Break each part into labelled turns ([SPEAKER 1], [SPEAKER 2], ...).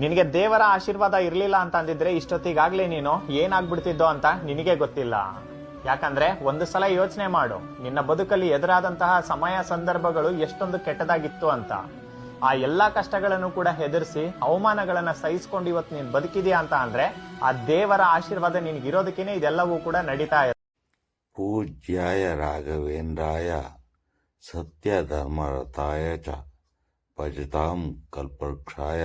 [SPEAKER 1] ನಿನಗೆ ದೇವರ ಆಶೀರ್ವಾದ ಇರಲಿಲ್ಲ ಅಂತ ಅಂದಿದ್ರೆ ಇಷ್ಟೊತ್ತಿಗಾಗ್ಲೇ ನೀನು ಏನಾಗ್ಬಿಡ್ತಿದ್ದೋ ಅಂತ ನಿನಗೆ ಗೊತ್ತಿಲ್ಲ. ಯಾಕಂದ್ರೆ ಒಂದು ಸಲ ಯೋಚನೆ ಮಾಡು, ನಿನ್ನ ಬದುಕಲ್ಲಿ ಎದುರಾದಂತಹ ಸಮಯ ಸಂದರ್ಭಗಳು ಎಷ್ಟೊಂದು ಕೆಟ್ಟದಾಗಿತ್ತು ಅಂತ. ಆ ಎಲ್ಲಾ ಕಷ್ಟಗಳನ್ನು ಕೂಡ ಹೆದರಿಸಿ, ಅವಮಾನಗಳನ್ನ ಸಹಿಸಿಕೊಂಡು ಇವತ್ತು ನೀನು ಬದುಕಿದೀಯ ಅಂತ ಅಂದ್ರೆ ಆ ದೇವರ ಆಶೀರ್ವಾದ ನಿನ್ಗಿರೋದಕ್ಕೇನೆ ಇದೆಲ್ಲವೂ ಕೂಡ ನಡೀತಾ ಇದೆ
[SPEAKER 2] ಪೂಜ್ಯಾಯ ರಾಘವೇಂದ್ರಾಯ ಸತ್ಯ ಧರ್ಮರಥಾಯ ಚ, ಭಜತಾಂ ಕಲ್ಪವೃಕ್ಷಾಯ.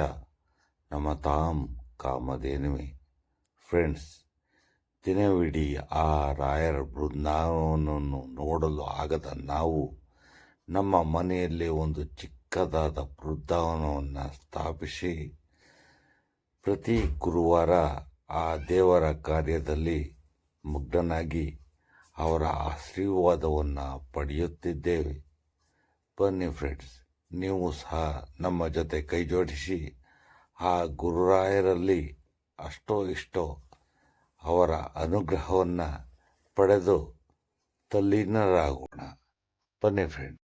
[SPEAKER 2] ನಮತಾಂ ಕಾಮಧೇನುವೆ ಫ್ರೆಂಡ್ಸ್ ದಿನವಿಡೀ ಆ ರಾಯರ ಬೃಂದಾವನವನ್ನು ನೋಡಲು ಆಗದ ನಾವು ನಮ್ಮ ಮನೆಯಲ್ಲಿ ಒಂದು ಚಿಕ್ಕದಾದ ಬೃಂದಾವನವನ್ನು ಸ್ಥಾಪಿಸಿ ಪ್ರತಿ ಗುರುವಾರ ಆ ದೇವರ ಕಾರ್ಯದಲ್ಲಿ ಮುಗ್ಧನಾಗಿ ಅವರ ಆಶೀರ್ವಾದವನ್ನು ಪಡೆಯುತ್ತಿದ್ದೇವೆ. ಬನ್ನಿ ಫ್ರೆಂಡ್ಸ್ ನೀವು ಸಹ ನಮ್ಮ ಜೊತೆ ಕೈ ಜೋಡಿಸಿ ಆ ಗುರುರಾಯರಲ್ಲಿ ಅಷ್ಟೋ ಇಷ್ಟೋ ಅವರ ಅನುಗ್ರಹವನ್ನು ಪಡೆದು ತಲ್ಲೀನರಾಗೋಣ. ಬನ್ನಿ ಫ್ರೆಂಡ್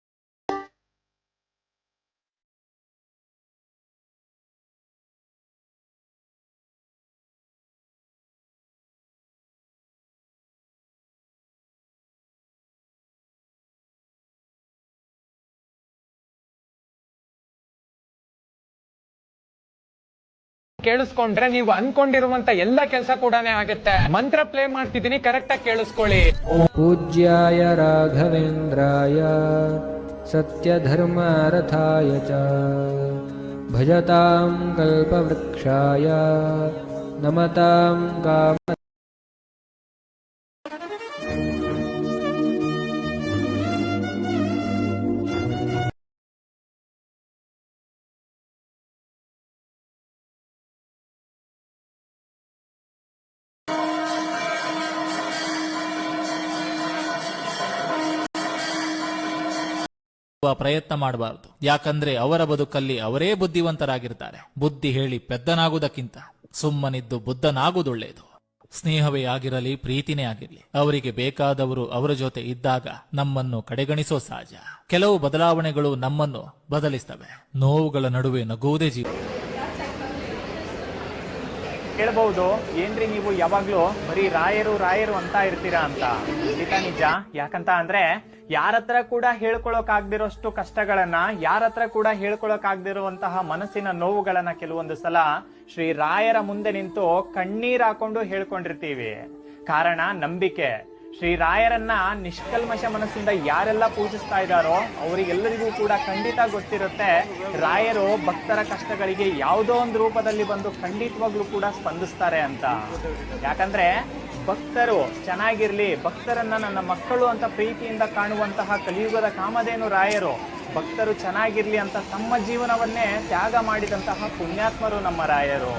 [SPEAKER 3] ಕೇಳಿಸ್ಕೊಂಡ್ರೆ ನೀವು ಅನ್ಕೊಂಡಿರುವಂತ ಎಲ್ಲ ಕೆಲಸ ಕೂಡ ಆಗುತ್ತೆ. ಮಂತ್ರ ಪ್ಲೇ ಮಾಡ್ತಿದ್ದೀನಿ ಕರೆಕ್ಟ್ ಆಗಿ ಕೇಳಿಸ್ಕೊಳ್ಳಿ.
[SPEAKER 4] ಪೂಜ್ಯಾಯ ರಾಘವೇಂದ್ರಾಯ ಸತ್ಯ ಧರ್ಮ ರಥಾಯ ಚ, ಭಜತಾಂ ಕಲ್ಪವೃಕ್ಷಾಯ,
[SPEAKER 5] ನಮತಾಂ ಕಾಮ ಪ್ರಯತ್ನ ಮಾಡಬಾರದು. ಯಾಕಂದ್ರೆ ಅವರ ಬದುಕಲ್ಲಿ ಅವರೇ ಬುದ್ಧಿವಂತರಾಗಿರ್ತಾರೆ. ಬುದ್ಧಿ ಹೇಳಿ ಪೆದ್ದನಾಗುವುದಕ್ಕಿಂತ ಸುಮ್ಮನಿದ್ದು ಬುದ್ಧನಾಗುವುದೊಳ್ಳೆಯದು. ಸ್ನೇಹವೇ ಆಗಿರಲಿ, ಪ್ರೀತಿನೇ ಆಗಿರಲಿ, ಅವರಿಗೆ ಬೇಕಾದವರು ಅವರ ಜೊತೆ ಇದ್ದಾಗ ನಮ್ಮನ್ನು ಕಡೆಗಣಿಸೋ ಸಹಜ. ಕೆಲವು ಬದಲಾವಣೆಗಳು ನಮ್ಮನ್ನು ಬದಲಿಸ್ತವೆ. ನೋವುಗಳ ನಡುವೆ ನಗುವುದೇ ಜೀವ.
[SPEAKER 1] ಕೇಳಬಹುದು, ಏನ್ರಿ ನೀವು ಯಾವಾಗ್ಲೂ ಬರೀ ರಾಯರು ರಾಯರು ಅಂತ ಇರ್ತೀರಾ ಅಂತ. ಖಂಡಿತ ನಿಜ. ಯಾಕಂತ ಅಂದ್ರೆ ಯಾರತ್ರ ಕೂಡ ಹೇಳ್ಕೊಳಕ್ ಆಗ್ದಿರೋಷ್ಟು ಕಷ್ಟಗಳನ್ನ, ಯಾರತ್ರ ಕೂಡ ಹೇಳ್ಕೊಳಕ್ ಆಗ್ದಿರುವಂತಹ ಮನಸ್ಸಿನ ನೋವುಗಳನ್ನ ಕೆಲವೊಂದು ಸಲ ಶ್ರೀ ರಾಯರ ಮುಂದೆ ನಿಂತು ಕಣ್ಣೀರ್ ಹಾಕೊಂಡು ಹೇಳ್ಕೊಂಡಿರ್ತೀವಿ. ಕಾರಣ ನಂಬಿಕೆ. ಶ್ರೀ ರಾಯರನ್ನ ನಿಷ್ಕಲ್ಮಶ ಮನಸ್ಸಿಂದ ಯಾರೆಲ್ಲ ಪೂಜಿಸ್ತಾ ಇದ್ದಾರೋ ಅವರಿಗೆಲ್ಲರಿಗೂ ಕೂಡ ಖಂಡಿತ ಗೊತ್ತಿರುತ್ತೆ, ರಾಯರು ಭಕ್ತರ ಕಷ್ಟಗಳಿಗೆ ಯಾವುದೋ ಒಂದು ರೂಪದಲ್ಲಿ ಬಂದು ಖಂಡಿತವಾಗ್ಲೂ ಕೂಡ ಸ್ಪಂದಿಸ್ತಾರೆ ಅಂತ. ಯಾಕಂದ್ರೆ ಭಕ್ತರು ಚೆನ್ನಾಗಿರಲಿ ಭಕ್ತರನ್ನು ನನ್ನ ಮಕ್ಕಳು ಅಂತ ಪ್ರೀತಿಯಿಂದ ಕಾಣುವಂತಹ ಕಲಿಯುಗದ ಕಾಮಧೇನು ರಾಯರು ಭಕ್ತರು ಚೆನ್ನಾಗಿರಲಿ ಅಂತ ತಮ್ಮ ಜೀವನವನ್ನೇ ತ್ಯಾಗ ಮಾಡಿದಂತಹ ಪುಣ್ಯಾತ್ಮರು ನಮ್ಮ ರಾಯರು.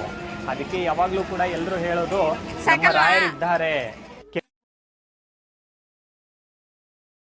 [SPEAKER 1] ಅದಕ್ಕೆ ಯಾವಾಗಲೂ ಕೂಡ ಎಲ್ಲರೂ ಹೇಳೋದು ನಮ್ಮ ರಾಯರಿದ್ದಾರೆ.